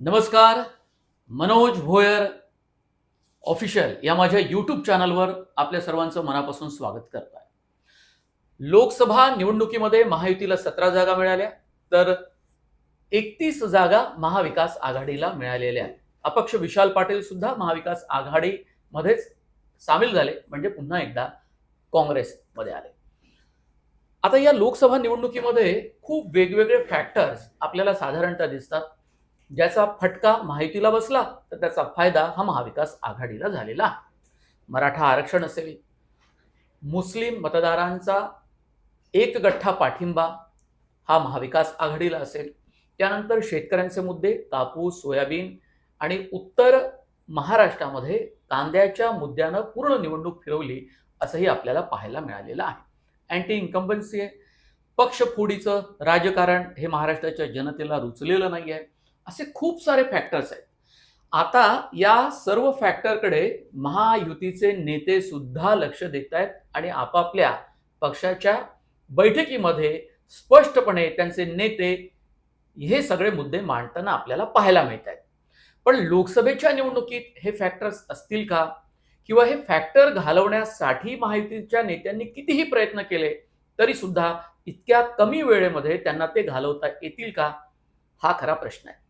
नमस्कार मनोज भोयर ऑफिशियल या माझ्या यूट्यूब चॅनलवर आपल्या सर्वांचं मनापासून स्वागत करत आहे लोकसभा निवडणुकीमध्ये महायुतीला सतरा जागा मिळाल्या तर एकतीस जागा महाविकास आघाडीला मिळालेल्या आहेत. अपक्ष विशाल पाटील सुद्धा महाविकास आघाडीमध्येच सामील झाले म्हणजे पुन्हा एकदा काँग्रेसमध्ये आले. आता या लोकसभा निवडणुकीमध्ये खूप वेगवेगळे फॅक्टर्स आपल्याला साधारणतः दिसतात. ज्याचा फटका माहितीला बसला तर त्याचा फायदा हा महाविकास आघाडीला झालेला मराठा आरक्षण असेल मुस्लिम मतदारांचा एक गठ्ठा पाठिंबा हा महाविकास आघाडीला असेल. त्यानंतर शेतकऱ्यांचे मुद्दे कापूस सोयाबीन आणि उत्तर महाराष्ट्रामध्ये कांद्याच्या मुद्द्यानं पूर्ण निवडणूक फिरवली असंही आपल्याला पाहायला मिळालेलं आहे. अँटी इन्कम्बन्सी आहे पक्षफोडीचं राजकारण हे महाराष्ट्राच्या जनतेला रुचलेलं नाही आहे असे खूप सारे फॅक्टर्स आहेत. आता या सर्व फॅक्टरकडे महायुतीचे नेते सुद्धा लक्ष देत आहेत आणि आपापल्या पक्षाच्या बैठकीमध्ये स्पष्टपणे त्यांचे नेते हे सगळे मुद्दे मांडताना आपल्याला पाहायला मिळत आहेत पण लोकसभेच्या निवडणुकीत हे फॅक्टर्स असतील का? किंवा हे फॅक्टर घालवण्यासाठी महायुतीच्या नेत्यांनी कितीही प्रयत्न केले तरी सुद्धा इतक्या कमी वेळेमध्ये त्यांना ते घालवता येतील का? हा खरा प्रश्न आहे.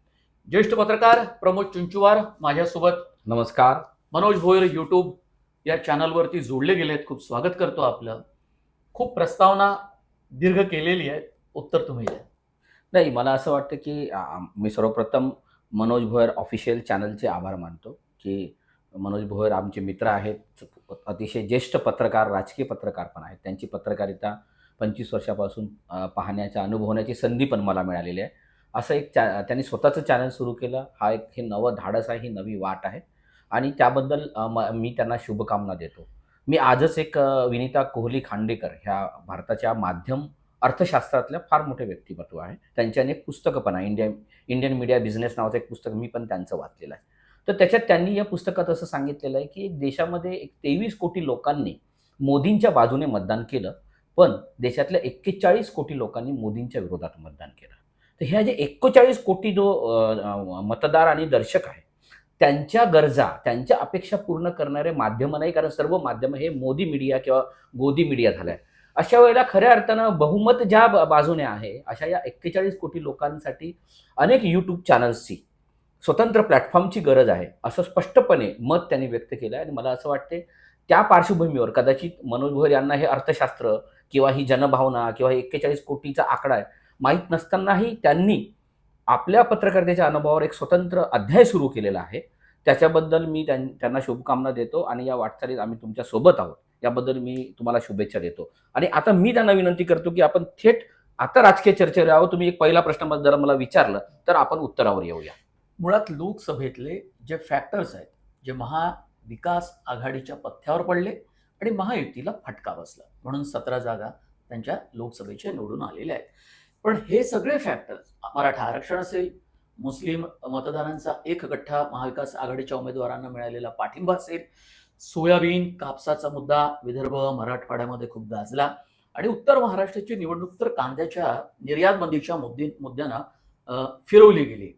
ज्येष्ठ पत्रकार प्रमोद चुंचुवार माझ्यासोबत नमस्कार. मनोज भोयर यूट्यूब या चॅनलवरती जोडले गेलेत. खूप स्वागत करतो आपलं. खूप प्रस्तावना दीर्घ केलेली आहे उत्तर तुम्ही द्या. नाही मला असं वाटतं की मी सर्वप्रथम मनोज भोयर ऑफिशियल चॅनलचे आभार मानतो की मनोज भोयर आमचे मित्र आहेत. अतिशय ज्येष्ठ पत्रकार राजकीय पत्रकार पण आहेत. त्यांची पत्रकारिता पंचवीस वर्षापासून पाहण्याच्या अनुभवण्याची संधी पण मला मिळालेली आहे. असं एक चॅ त्यांनी स्वतःचं चॅनल सुरू केलं. हा एक हे नवं धाडस आहे ही नवी वाट आहे. आणि त्याबद्दल म- मी त्यांना शुभकामना देतो. मी आजच एक विनीता विनिता कोहली खांडेकर ह्या भारताच्या माध्यम अर्थशास्त्रातल्या फार मोठे व्यक्तिमत्व आहे. त्यांच्याने एक पुस्तकं पण आहे इंडियन इंडियन मीडिया बिझनेस नावाचं एक पुस्तक मी पण त्यांचं वाचलेलं आहे. तर त्याच्यात त्यांनी या पुस्तकात असं सांगितलेलं आहे की देशामध्ये एक तेवीस कोटी लोकांनी मोदींच्या बाजूने मतदान केलं पण देशातल्या एक्केचाळीस कोटी लोकांनी मोदींच्या विरोधात मतदान केलं. तर ह्या जे एकोचाळीस कोटी जो मतदार आणि दर्शक आहे त्यांच्या गरजा त्यांच्या अपेक्षा पूर्ण करणारे माध्यम नाही कारण सर्व माध्यमं हे मोदी मीडिया किंवा गोदी मीडिया झालं आहे अशा वेळेला खऱ्या अर्थानं बहुमत ज्या बाजूने आहे अशा या एक्केचाळीस कोटी लोकांसाठी अनेक यूट्यूब चॅनल्सची स्वतंत्र प्लॅटफॉर्मची गरज आहे असं स्पष्टपणे मत त्यांनी व्यक्त केलं आहे आणि मला असं वाटते त्या पार्श्वभूमीवर कदाचित मनोज भोयर यांना हे अर्थशास्त्र किंवा ही जनभावना किंवा हे एक्केचाळीस कोटीचा आकडा आहे माहीत नसतानाही त्यांनी आपल्या पत्रकारितेच्या अनुभवावर एक स्वतंत्र अध्याय सुरू केलेला आहे. त्याच्याबद्दल मी त्यां- त्यांना शुभकामना देतो आणि या वाटचालीत आम्ही तुमच्यासोबत आहोत. याबद्दल मी तुम्हाला शुभेच्छा देतो. आणि आता मी त्यांना विनंती करतो की आपण थेट आता राजकीय चर्चेवर यावं. तुम्ही एक पहिला प्रश्न जर मला विचारलं तर आपण उत्तरावर येऊया. मुळात लोकसभेतले जे फॅक्टर्स आहेत जे महाविकास आघाडीच्या पथ्यावर पडले आणि महायुतीला फटका बसला. म्हणून सतरा जागा त्यांच्या लोकसभेच्या निवडून आलेल्या आहेत. पण हे सगळे फॅक्टर्स मराठा आरक्षण असेल मुस्लिम मतदारांचा एक गठ्ठा महाविकास आघाडीच्या उमेदवारांना मिळालेला पाठिंबा असेल सोयाबीन कापसाचा मुद्दा विदर्भ मराठवाड्यामध्ये खूप गाजला आणि उत्तर महाराष्ट्राची निवडणूक तर कांद्याच्या निर्यात बंदीच्या मुद्दे मुद्द्यांना फिरवली गेली.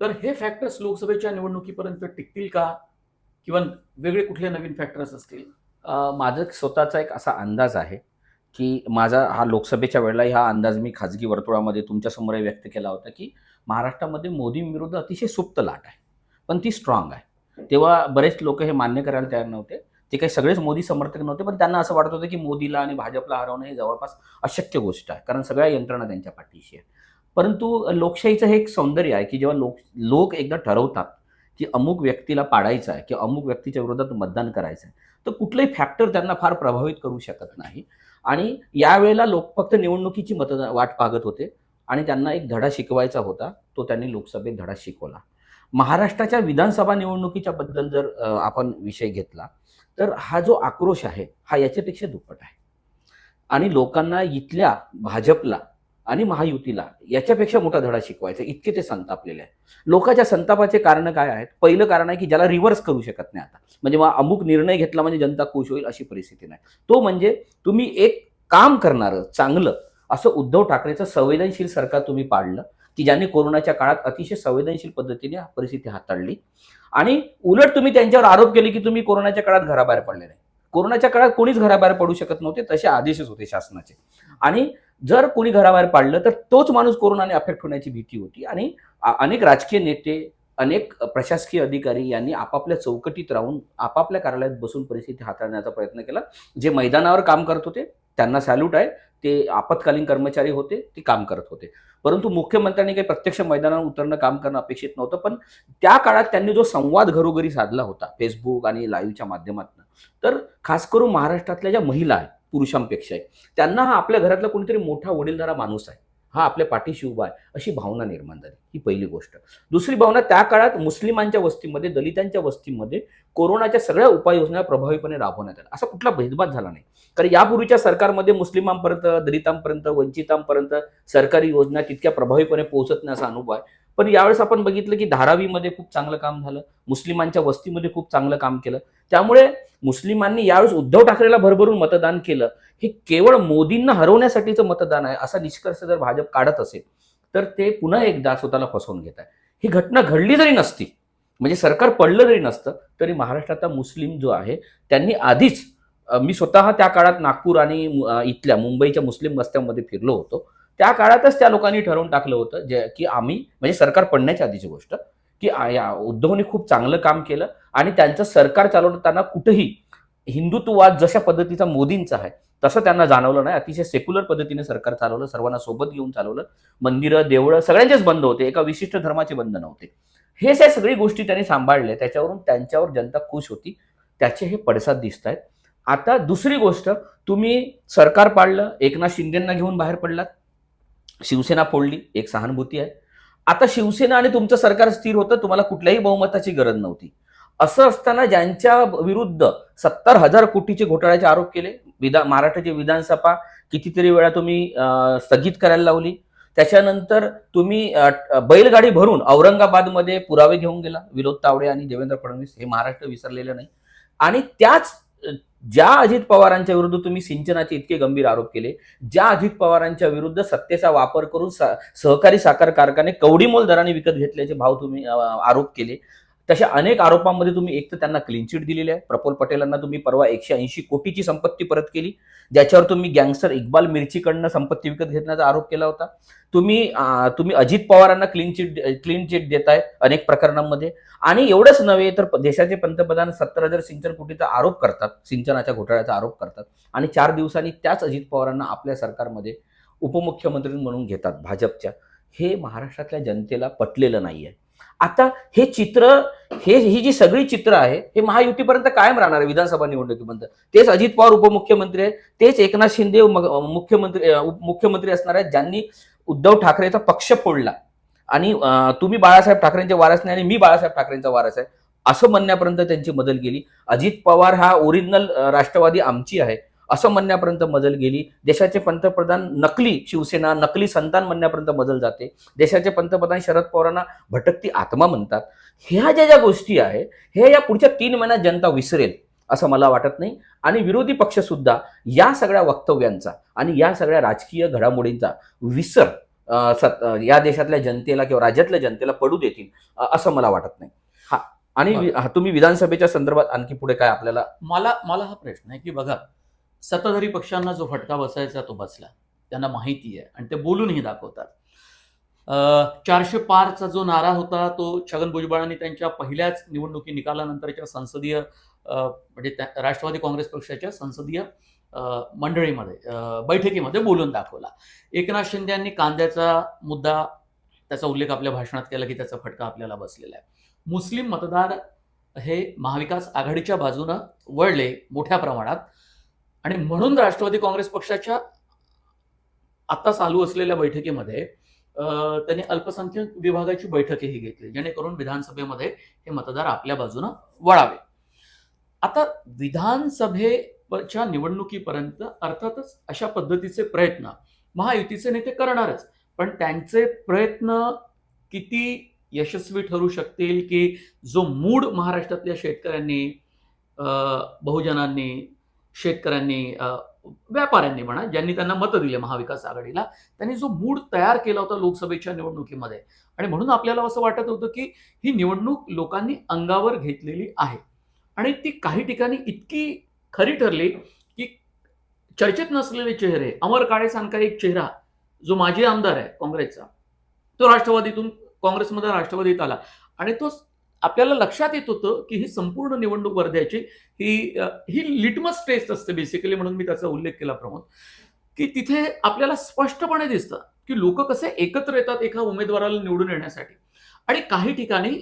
तर हे फॅक्टर्स लोकसभेच्या निवडणुकीपर्यंत टिकतील का? किंवा वेगळे कुठले नवीन फॅक्टर्स असतील? माझं स्वतःचा एक असा अंदाज आहे की माझा हा लोकसभेच्या वेळेला हा अंदाज मी खाजगी वर्तुळामध्ये तुमच्यासमोर व्यक्त केला होता की महाराष्ट्रामध्ये मोदींविरुद्ध अतिशय सुप्त लाट आहे पण ती स्ट्रॉंग आहे. तेव्हा बरेच लोक हे मान्य करायला तयार नव्हते. ते काही सगळेच मोदी समर्थक नव्हते पण त्यांना असं वाटत होतं की मोदीला आणि भाजपला हरवणं हे जवळपास अशक्य गोष्ट आहे कारण सगळ्या यंत्रणा त्यांच्या पाठीशी आहे परंतु लोकशाहीचं हे एक सौंदर्य आहे की जेव्हा लोक लोक एकदा ठरवतात की अमुक व्यक्तीला पाडायचं आहे किंवा अमुक व्यक्तीच्या विरोधात मतदान करायचं आहे तर कुठलंही फॅक्टर त्यांना फार प्रभावित करू शकत नाही. आणि यावेळेला लोक फक्त निवडणुकीची मतदान वाट पाहत होते आणि त्यांना एक धडा शिकवायचा होता तो त्यांनी लोकसभेत धडा शिकवला. महाराष्ट्राच्या विधानसभा निवडणुकीच्या बद्दल जर आपण विषय घेतला तर हा जो आक्रोश आहे हा याच्यापेक्षा दुप्पट आहे. आणि लोकांना इथल्या भाजपला आणि महायुतीला याच्यापेक्षा मोठा धडा शिकवायचा. इतके ते संतापलेले आहे लोकांच्या संतापाचे कारण काय आहेत? पहिलं कारण आहे की ज्याला रिव्हर्स करू शकत नाही आता. म्हणजे मग अमुक निर्णय घेतला म्हणजे जनता खुश होईल अशी परिस्थिती नाही. तो म्हणजे तुम्ही एक काम करणारं चांगलं असं उद्धव ठाकरेचं संवेदनशील सरकार तुम्ही पाडलं की ज्यांनी कोरोनाच्या काळात अतिशय संवेदनशील पद्धतीने परिस्थिती हाताळली. आणि उलट तुम्ही त्यांच्यावर आरोप केले की तुम्ही कोरोनाच्या काळात घराबाहेर पडले नाही. कोरोनाच्या काळात कोणीच घराबाहेर पडू शकत नव्हते तसे आदेशच होते शासनाचे. आणि जर कोणी घराबाहेर पाडलं तर तोच माणूस कोरोनाने अफेक्ट होण्याची भीती होती. आणि अनेक राजकीय नेते अनेक प्रशासकीय अधिकारी यांनी आपापल्या चौकटीत राहून आपापल्या कार्यालयात बसून परिस्थिती हाताळण्याचा प्रयत्न केला. जे मैदानावर काम करत होते त्यांना सॅल्यूट आहे. ते आपत्कालीन कर्मचारी होते ते काम करत होते. परंतु मुख्यमंत्र्यांनी काही प्रत्यक्ष मैदानावर उतरणं काम करणं अपेक्षित नव्हतं पण त्या काळात त्यांनी जो संवाद घरोघरी साधला होता फेसबुक आणि लाईव्हच्या माध्यमातून तर खास करून महाराष्ट्रातल्या ज्या महिला आहेत पुरुषांपेक्षा आहे. त्यांना हा आपल्या घरातला कोणीतरी मोठा वडीलधारा माणूस आहे. हा आपल्या पाठीशी उभा आहे अशी भावना निर्माण झाली ही पहिली गोष्ट. दुसरी भावना त्या काळात मुस्लिमांच्या वस्तीमध्ये दलितांच्या वस्तीमध्ये कोरोनाच्या सगळ्या उपाययोजना प्रभावीपणे राबवण्यात आल्या. असा कुठला भेदभाव झाला नाही. कारण यापूर्वीच्या सरकारमध्ये मुस्लिमांपर्यंत दलितांपर्यंत वंचितांपर्यंत सरकारी योजना तितक्या प्रभावीपणे पोहोचत नाही असा अनुभव आहे. पण यावेळेस आपण बघितलं की धारावीमध्ये खूप चांगलं काम झालं. मुस्लिमांच्या वस्तीमध्ये खूप चांगलं काम केलं. त्यामुळे मुस्लिमांनी यावेळेस उद्धव ठाकरेला भरभरून मतदान केलं. हे केवळ मोदींना हरवण्यासाठीचं मतदान आहे असा निष्कर्ष जर भाजप काढत असेल तर ते पुन्हा एकदा स्वतःला फसवून घेत आहे. ही घटना घडली जरी नसती म्हणजे सरकार पडलं जरी नसतं तरी महाराष्ट्राचा मुस्लिम जो आहे त्यांनी आधीच मी स्वतः त्या काळात नागपूर आणि इथल्या मुंबईच्या मुस्लिम वस्त्यांमध्ये फिरलो होतो. त्या काळातच त्या लोकांनी ठरवून टाकलं होतं जे की आम्ही म्हणजे सरकार पडण्याच्या आधीची गोष्ट की या उद्धवने खूप चांगलं काम केलं आणि त्यांचं सरकार चालवताना कुठेही हिंदुत्ववाद जशा पद्धतीचा मोदींचा आहे तसं त्यांना जाणवलं नाही. अतिशय सेक्युलर पद्धतीने सरकार चालवलं सर्वांना सोबत घेऊन चालवलं. मंदिरं देवळं सगळ्यांचेच बंद होते एका विशिष्ट धर्माचे बंद नव्हते. हे ज्या सगळी गोष्टी त्यांनी सांभाळल्या त्याच्यावरून त्यांच्यावर जनता खुश होती. त्याचे हे पडसाद दिसत आहेत. आता दुसरी गोष्ट तुम्ही सरकार पाडलं एकनाथ शिंदेंना घेऊन बाहेर पडलात. शिवसेना फोडली एक सहानुभूती आहे. आता शिवसेना आणि तुमचं सरकार स्थिर होतं तुम्हाला कुठल्याही बहुमताची गरज नव्हती. असं असताना ज्यांच्या विरुद्ध सत्तर हजार कोटीचे घोटाळ्याचे आरोप केले विधा महाराष्ट्राची विधानसभा कितीतरी वेळा तुम्ही स्थगित करायला लावली. त्याच्यानंतर तुम्ही बैलगाडी भरून औरंगाबादमध्ये पुरावे घेऊन गेला विनोद तावडे आणि देवेंद्र फडणवीस हे महाराष्ट्र विसरलेलं नाही. आणि त्याच ज्या अजित पवारांच्या विरुद्ध तुम्ही सिंचनाचे इतके गंभीर आरोप केले ज्या अजित पवारांच्या विरुद्ध सत्तेचा वापर करून सहकारी साखर कारखाने कवडीमोल दराने विकत घेतल्याचे भाव तुम्ही आरोप केले तशा अनेक आरोपांमध्ये तुम्ही एक तर त्यांना क्लीन चिट दिलेली आहे. प्रफुल पटेलांना तुम्ही परवा एकशे ऐंशी कोटीची संपत्ती परत केली. ज्याच्यावर तुम्ही गँगस्टर इक्बाल मिर्चीकडनं संपत्ती विकत घेतण्याचा आरोप केला होता. तुम्ही तुम्ही अजित पवारांना क्लीन चिट क्लीन चिट देताय अनेक प्रकरणांमध्ये. आणि एवढंच नव्हे तर देशाचे पंतप्रधान सत्तर हजार सिंचन कोटीचा आरोप करतात. सिंचनाच्या घोटाळ्याचा आरोप करतात. आणि चार दिवसांनी त्याच अजित पवारांना आपल्या सरकारमध्ये उपमुख्यमंत्री म्हणून घेतात भाजपच्या. हे महाराष्ट्रातल्या जनतेला पटलेलं नाही आहे आता हे चित्र हे ही जी सगळी चित्र आहे हे महायुतीपर्यंत कायम राहणार आहे विधानसभा निवडणुकीपर्यंत. तेच अजित पवार उपमुख्यमंत्री आहेत तेच एकनाथ शिंदे मग- मुख्यमंत्री उपमुख्यमंत्री असणार आहेत ज्यांनी उद्धव ठाकरेचा पक्ष फोडला. आणि तुम्ही बाळासाहेब ठाकरेंचे वारस नाही आणि मी बाळासाहेब ठाकरेंचा वारस आहे असं म्हणण्यापर्यंत त्यांची मदत गेली. अजित पवार हा ओरिजिनल राष्ट्रवादी आमची आहे. असं म्हणण्यापर्यंत मजल गेली. देशाचे पंतप्रधान नकली शिवसेना नकली संतान म्हणण्यापर्यंत मजल जाते. देशाचे पंतप्रधान शरद पवारांना भटकती आत्मा म्हणतात. ह्या ज्या ज्या गोष्टी आहे हे या पुढच्या तीन महिन्यात जनता विसरेल असं मला वाटत नाही. आणि विरोधी पक्ष सुद्धा या सगळ्या वक्तव्यांचा आणि या सगळ्या राजकीय घडामोडींचा विसर सत- या देशातल्या जनतेला किंवा राज्यातल्या जनतेला पडू देतील असं मला वाटत नाही. हा. आणि तुम्ही विधानसभेच्या संदर्भात आणखी पुढे काय आपल्याला मला मला हा प्रश्न आहे की बघा सत्ताधारी पक्षांना जो फटका बसायचा तो बसला. त्यांना माहिती आहे आणि ते बोलूनही दाखवतात. चारशे पारचा जो नारा होता तो छगन भुजबळांनी त्यांच्या पहिल्याच निवडणुकी निकालानंतरच्या संसदीय म्हणजे त्या- राष्ट्रवादी काँग्रेस पक्षाच्या संसदीय मंडळीमध्ये बैठकीमध्ये बोलून दाखवला. एकनाथ शिंदे यांनी कांद्याचा मुद्दा त्याचा उल्लेख आपल्या भाषणात केला की त्याचा फटका आपल्याला बसलेला आहे. मुस्लिम मतदार हे महाविकास आघाडीच्या बाजूनं वळले मोठ्या प्रमाणात. आणि म्हणून राष्ट्रवादी काँग्रेस पक्षाच्या आता चालू असलेल्या बैठकीमध्ये त्यांनी अल्पसंख्याक विभागाची बैठकही घेतली जेणेकरून विधानसभेमध्ये हे मतदार आपल्या बाजूनं वळावे. आता विधानसभेच्या निवडणुकीपर्यंत अर्थातच अशा पद्धतीचे प्रयत्न महायुतीचे नेते करणारच पण त्यांचे प्रयत्न किती यशस्वी ठरू शकतील की जो मूड महाराष्ट्रातल्या शेतकऱ्यांनी बहुजनांनी शेतकऱ्यांनी व्यापाऱ्यांनी म्हणा ज्यांनी त्यांना मतं दिले महाविकास आघाडीला त्यांनी जो मूड तयार केला होता लोकसभेच्या निवडणुकीमध्ये. आणि म्हणून आपल्याला असं वाटत होतं की ही निवडणूक लोकांनी अंगावर घेतलेली आहे. आणि ती काही ठिकाणी इतकी खरी ठरली की चर्चेत नसलेले चेहरे अमर काळे काळेसारखा एक चेहरा जो माजी आमदार आहे काँग्रेसचा तो राष्ट्रवादीतून काँग्रेसमध्ये राष्ट्रवादीत आला. आणि तो आपल्याला लक्षात येत होतं की ही संपूर्ण निवडणूक वर्ध्याची ही ही लिटमस टेस्ट असते बेसिकली म्हणून मी त्याचा उल्लेख केला प्रमोद. की तिथे आपल्याला स्पष्टपणे दिसतं की लोक कसे एकत्र येतात एका उमेदवाराला निवडून येण्यासाठी. आणि काही ठिकाणी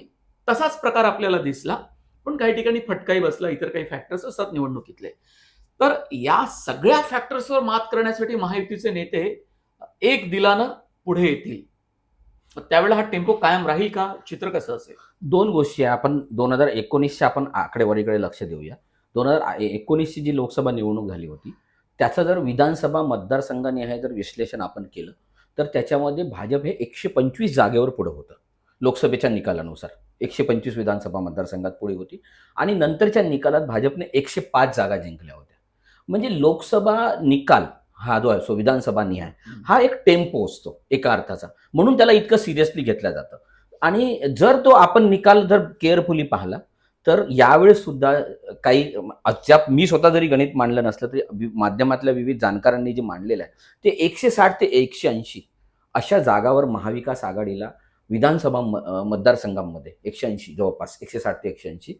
तसाच प्रकार आपल्याला दिसला पण काही ठिकाणी फटकाही बसला इतर काही फॅक्टर्स असतात निवडणुकीतले. तर या सगळ्या फॅक्टर्सवर मात करण्यासाठी महायुतीचे नेते एक दिलानं पुढे येतील. त्यावेळेला हा टेम्पो कायम राहील का? चित्र कसं असेल? दोन गोष्टी आहे. आपण दोन हजार एकोणीसच्या आपण आकडेवारीकडे लक्ष देऊया. दोन हजार एकोणीसची जी लोकसभा निवडणूक झाली होती त्याचं जर विधानसभा मतदारसंघानिहाय जर विश्लेषण आपण केलं तर त्याच्यामध्ये भाजप हे एकशे पंचवीस जागेवर पुढे होतं. लोकसभेच्या निकालानुसार एकशे पंचवीस विधानसभा मतदारसंघात पुढे होती आणि नंतरच्या निकालात भाजपने एकशे पाच जागा जिंकल्या होत्या. म्हणजे लोकसभा निकाल हा जो आहे सो विधानसभा निहाय हा एक टेम्पो असतो एका अर्थाचा. म्हणून त्याला इतकं सिरियसली घेतलं जातं. आणि जर तो आपण निकाल जर केअरफुली पाहिला तर यावेळेस सुद्धा काही अद्याप मी स्वतः जरी गणित मांडलं नसलं तरी वि- माध्यमातल्या विविध जाणकारांनी जे मांडलेलं आहे ते एकशे साठ ते एकशे ऐंशी अशा जागावर महाविकास आघाडीला विधानसभा म- मतदारसंघांमध्ये एकशे ऐंशी जवळपास एकशे साठ ते एकशे ऐंशी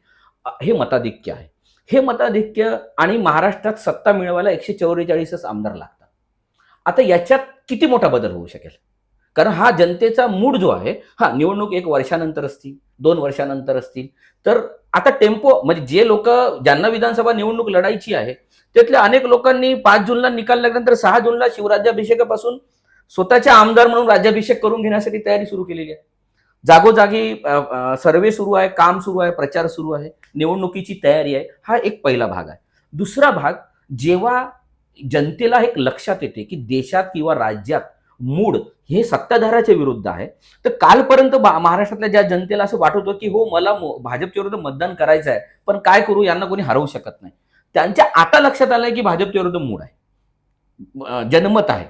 हे मताधिक्य आहे. हे मताधिक्य आणि महाराष्ट्रात सत्ता मिळवायला एकशे चौवेचाळीसच आमदार लागतात. आता याच्यात किती मोठा बदल होऊ शकेल? कारण हा जनतेचा मूड जो आहे हा निवडणूक एक वर्षानंतर असतील दोन वर्षानंतर असतील. तर आता टेम्पो म्हणजे जे लोक ज्यांना विधानसभा निवडणूक लढायची आहे त्यातल्या अनेक लोकांनी पाच जूनला निकाल लागल्यानंतर सहा जूनला शिवराज्याभिषेकापासून स्वतःचे आमदार म्हणून राज्याभिषेक करून घेण्यासाठी तयारी सुरू केलेली आहे. जागोजागी सर्वे सुरू आहे काम सुरू आहे प्रचार सुरू आहे निवडणुकीची तयारी आहे हा एक पहिला भाग आहे. दुसरा भाग जेव्हा जनतेला एक लक्षात येते की देशात किंवा राज्यात मूड हे सत्ताधाराच्या विरुद्ध आहे. तर कालपर्यंत महाराष्ट्रातल्या ज्या जनतेला असं वाटत होतं की हो मला भाजपच्या विरुद्ध मतदान करायचं आहे पण काय करू यांना कोणी हरवू शकत नाही. त्यांच्या आता लक्षात आलंय की भाजपच्या विरुद्ध मूड आहे. जनमत आहे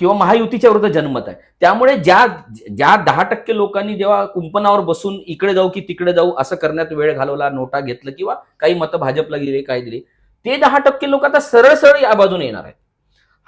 किंवा महायुतीच्या विरुद्ध जनमत आहे. त्यामुळे ज्या ज्या दहा टक्के लोकांनी जेव्हा कुंपणावर बसून इकडे जाऊ की तिकडे जाऊ असं करण्यात वेळ घालवला नोटा घेतलं किंवा काही मतं भाजपला दिले काय दिले ते दहा टक्के लोक आता सरळ सरळ या बाजूने येणार आहेत.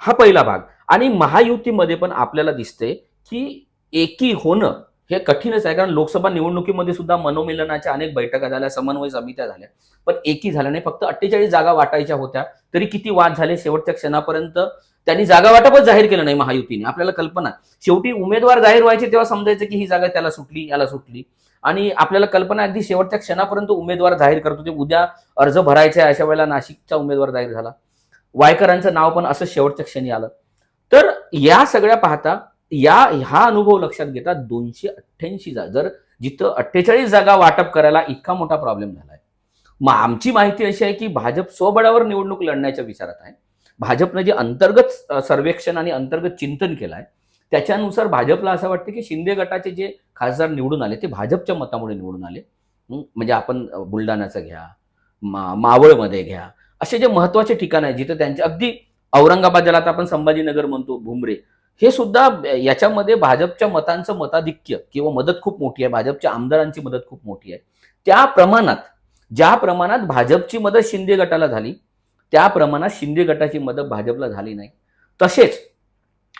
हा पहिला भाग. आणि महायुतीमध्ये पण आपल्याला दिसते की एकी होणं हे कठीणच आहे. कारण लोकसभा निवडणुकीमध्ये सुद्धा मनोमिलनाच्या अनेक बैठका झाल्या समन्वय समित्या झाल्या. पण एकी झाल्या नाही. फक्त अठ्ठेचाळीस जागा वाटायच्या होत्या. तरी किती वाद झाले? शेवटच्या क्षणापर्यंत त्यांनी जागा वाटपच जाहीर केलं नाही महायुतीने. आपल्याला कल्पना. शेवटी उमेदवार जाहीर व्हायचे तेव्हा समजायचं की ही जागा त्याला सुटली याला सुटली. आणि आपल्याला कल्पना अगदी शेवटच्या क्षणापर्यंत उमेदवार जाहीर करतो ते उद्या अर्ज भरायचे अशा वेळेला नाशिकचा उमेदवार जाहीर झाला. वायकरांचं नाव पण असं शेवटच्या क्षणी आलं. तर या सगळ्या पाहता या हा अनुभव लक्षात घेता दोनशे अठ्ठ्याऐंशी जागा जर जिथं अठ्ठेचाळीस जागा वाटप करायला इतका मोठा प्रॉब्लेम झालाय. मग आमची माहिती अशी आहे की भाजप स्वबळावर निवडणूक लढण्याच्या विचारात आहे. भाजपनं जे अंतर्गत सर्वेक्षण आणि अंतर्गत चिंतन केलं आहे त्याच्यानुसार भाजपला असं वाटतं की शिंदे गटाचे जे खासदार निवडून आले ते भाजपच्या मतामुळे निवडून आले. म्हणजे आपण बुलढाण्याचं घ्या मा मावळमध्ये घ्या असे जे महत्त्वाचे ठिकाण आहे जिथं त्यांचे अगदी औरंगाबाद ज्याला आता आपण संभाजीनगर म्हणतो भुमरे हे सुद्धा याच्यामध्ये भाजपच्या मतांचं मताधिक्य किंवा मदत खूप मोठी आहे. भाजपच्या आमदारांची मदत खूप मोठी आहे. त्या प्रमाणात ज्या प्रमाणात भाजपची मदत शिंदे गटाला झाली त्या प्रमाणात शिंदे गटाची मदत भाजपला झाली नाही. तसेच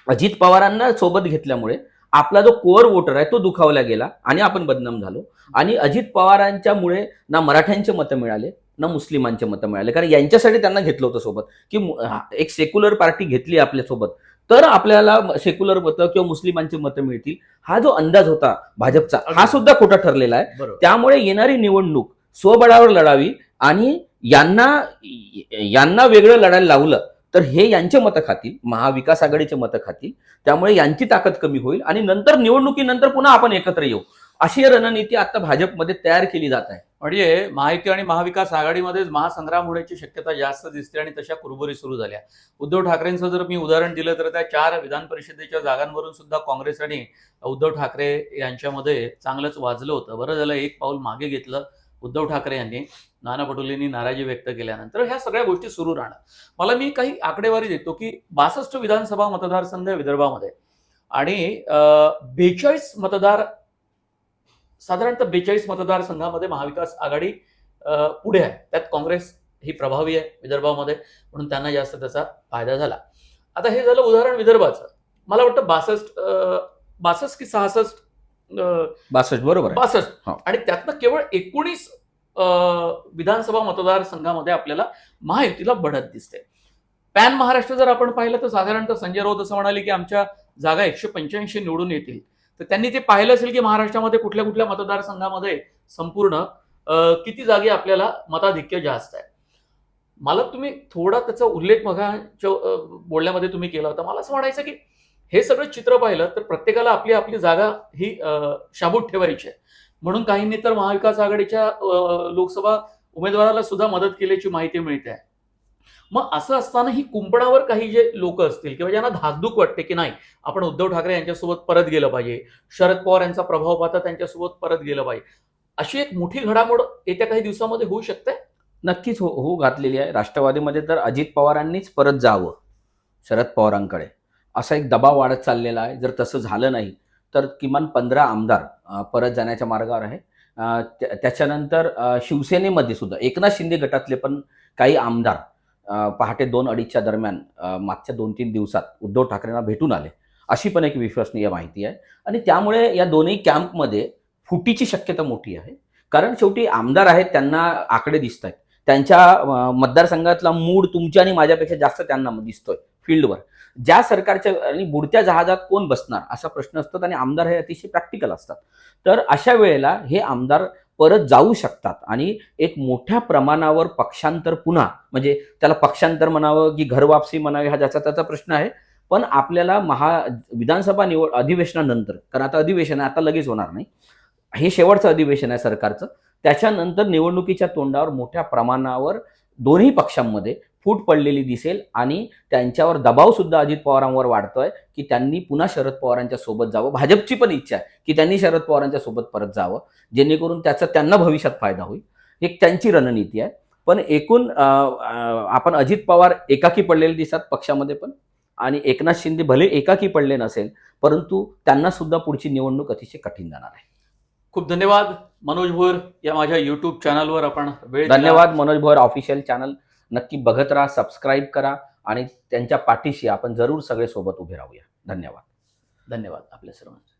अजित पवारांना सोबत घेतल्यामुळे आपला जो कोअर वोटर आहे तो दुखावला गेला आणि आपण बदनाम झालो. आणि अजित पवारांच्यामुळे ना मराठ्यांचे मतं मिळाले ना मुस्लिमांचे मतं मिळाले. कारण यांच्यासाठी त्यांना घेतलं होतं सोबत. की एक सेक्युलर पार्टी घेतली आपल्यासोबत तर आपल्याला सेक्युलर मतं किंवा मुस्लिमांची मतं मिळतील हा जो अंदाज होता भाजपचा हा सुद्धा खोटा ठरलेला आहे. त्यामुळे येणारी निवडणूक स्वबळावर लढावी आणि यांना यांना वेगळं लढायला लावलं तर हे यांचे मतं खातील महाविकास आघाडीचे मतं खातील. त्यामुळे यांची ताकद कमी होईल आणि नंतर निवडणुकीनंतर पुन्हा आपण एकत्र येऊ. अशी रणनीती आता भाजपमध्ये तयार केली जात आहे. म्हणजे महायुती आणि महाविकास आघाडीमध्येच महासंग्राम होण्याची शक्यता जास्त दिसते आणि तशा कुरबुरी सुरू झाल्या. उद्धव ठाकरेंचं जर मी उदाहरण दिलं तर त्या चार विधान परिषदेच्या जागांवरून सुद्धा काँग्रेस आणि उद्धव ठाकरे यांच्यामध्ये चांगलंच वाजलं होतं. बरं झालं एक पाऊल मागे घेतलं उद्धव ठाकरे यांनी. नाना पटोलेंनी नाराजी व्यक्त केल्यानंतर ह्या सगळ्या गोष्टी सुरू राहणार. मला मी काही आकडेवारी देतो की बासष्ट विधानसभा मतदारसंघ विदर्भामध्ये आणि बेचाळीस मतदार साधारणतः बेचाळीस मतदारसंघामध्ये महाविकास आघाडी पुढे आहे. त्यात काँग्रेस ही प्रभावी आहे विदर्भामध्ये म्हणून त्यांना जास्त त्याचा फायदा झाला. आता हे झालं उदाहरण विदर्भाचं. मला वाटतं बासष्ट बासष्ट की सहासष्ट बासष्ट बरोबर बासष्ट. हो. आणि त्यातनं केवळ एकोणीस विधानसभा मतदारसंघामध्ये आपल्याला महायुतीला बढत दिसते. पॅन महाराष्ट्र जर आपण पाहिलं तर साधारणतः संजय राऊत असं म्हणाले की आमच्या जागा एकशे पंच्याऐंशी निवडून येतील. तर त्यांनी ते पाहिलं असेल की महाराष्ट्रामध्ये कुठल्या कुठल्या मतदारसंघामध्ये संपूर्ण किती जागी आपल्याला मताधिक्य जास्त आहे. मला तुम्ही थोडा त्याचा उल्लेख मगाच्या बोलण्यामध्ये तुम्ही केला होता. मला असं म्हणायचं की हे सगळं चित्र पाहिलं तर प्रत्येकाला आपली आपली जागा ही शाबूत ठेवायची आहे. म्हणून काहींनी तर महाविकास आघाडीच्या लोकसभा उमेदवाराला सुद्धा मदत केल्याची माहिती मिळते आहे. मग असं असताना ही कुंपणावर काही जे लोक असतील किंवा ज्यांना धाकधूक वाटते की नाही आपण उद्धव ठाकरे यांच्यासोबत परत गेलं पाहिजे शरद पवार यांचा प्रभाव पाहता त्यांच्यासोबत परत गेलं पाहिजे अशी एक मोठी घडामोड येत्या काही दिवसामध्ये होऊ शकते? नक्कीच हो हो घातलेली आहे. राष्ट्रवादीमध्ये तर अजित पवारांनीच परत जावं शरद पवारांकडे. असा एक दबाव वाढत चाललेला आहे. जर तसं झालं नाही तर किमान पंधरा आमदार परत जाण्याच्या मार्गावर आहे. त्याच्यानंतर शिवसेनेमध्ये सुद्धा एकनाथ शिंदे गटातले पण काही आमदार पहाटे दोन अडीचच्या दरम्यान मागच्या दोन तीन दिवसात उद्धव ठाकरेंना भेटून आले. अशी पण एक विश्वसनीय माहिती आहे. आणि त्यामुळे या दोन्ही कॅम्पमध्ये फुटीची शक्यता मोठी आहे. कारण शेवटी आमदार आहेत त्यांना आकडे दिसत आहेत त्यांच्या मतदारसंघातला मूड तुमच्या आणि माझ्यापेक्षा जास्त त्यांना दिसतोय फील्डवर. ज्या सरकारच्या आणि बुडत्या जहाजात कोण बसणार असा प्रश्न असतात आणि आमदार हे अतिशय प्रॅक्टिकल असतात. तर अशा वेळेला हे आमदार परत जाऊ शकतात. आणि एक मोठ्या प्रमाणावर पक्षांतर पुन्हा म्हणजे त्याला पक्षांतर म्हणावं की घरवापसी म्हणावी हा ज्याचा त्याचा प्रश्न आहे. पण आपल्याला महा विधानसभा निवड अधिवेशनानंतर कारण आता अधिवेशन आहे आता लगेच होणार नाही. हे शेवटचं अधिवेशन आहे सरकारचं. त्याच्यानंतर निवडणुकीच्या तोंडावर मोठ्या प्रमाणावर दोन्ही पक्षांमध्ये फूट पडलेली दिसेल आणि त्यांच्यावर दबाव सुद्धा अजित पवारांवर वाढतोय की त्यांनी पुन्हा शरद पवारांच्या सोबत जावं. भाजपची पण इच्छा आहे की त्यांनी शरद पवारांच्या सोबत परत जावं जेणेकरून त्याचा त्यांना भविष्यात फायदा होईल. एक त्यांची रणनीती आहे. पण एकूण आपण अजित पवार एकाकी पडलेले दिसतात पक्षामध्ये पण आणि एकनाथ शिंदे भले एकाकी पडले नसेल परंतु त्यांना सुद्धा पुढची निवडणूक अतिशय कठीण जाणार आहे. खूप धन्यवाद. मनोज भोर या माझ्या युट्यूब चॅनलवर आपण वेळ. धन्यवाद मनोज भोयर ऑफिशियल चॅनल नक्की बघत राहा सबस्क्राईब करा आणि त्यांच्या पाठीशी आपण जरूर सगळे सोबत उभे राहूया. धन्यवाद. धन्यवाद आपल्या सर्वांचे.